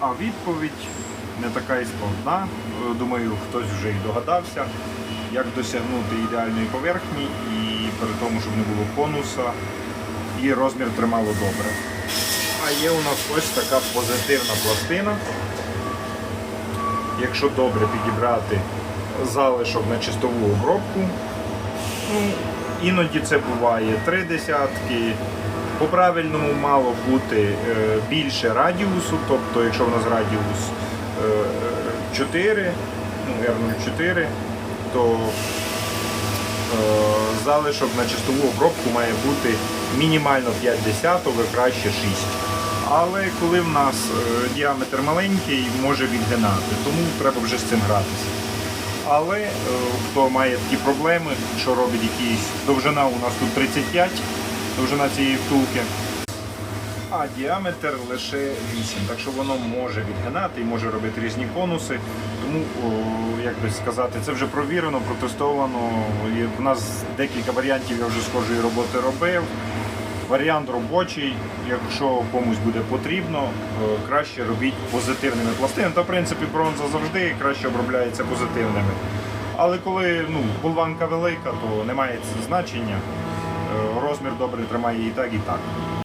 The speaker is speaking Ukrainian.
А відповідь не така і складна. Е, Думаю, хтось вже і догадався, як досягнути ідеальної поверхні і при тому, щоб не було конуса і розмір тримало добре. А є у нас ось така позитивна пластина. Якщо добре підібрати залишок на чистову обробку, ну, іноді це буває три десятки. По правильному мало бути е, більше радіусу, тобто якщо у нас радіус е, 4, ну, R04, то е, залишок на чистову обробку має бути мінімально 5 десяток, краще 6. Але коли в нас е, діаметр маленький, може відгинати, тому треба вже з цим гратися. Але е, хто має такі проблеми, що робить якісь довжина у нас тут 35, довжина цієї втулки, а діаметр лише 8, так що воно може відгинати і може робити різні конуси. Тому, як би сказати, це вже провірено, протестовано. І в нас декілька варіантів я вже схожої роботи робив. Варіант робочий, якщо комусь буде потрібно, е, краще робіть позитивними пластинами. Та в принципі бронза завжди краще обробляється позитивними. Але коли ну, болванка велика, то немає значення. Розмір добре тримає і так, і так.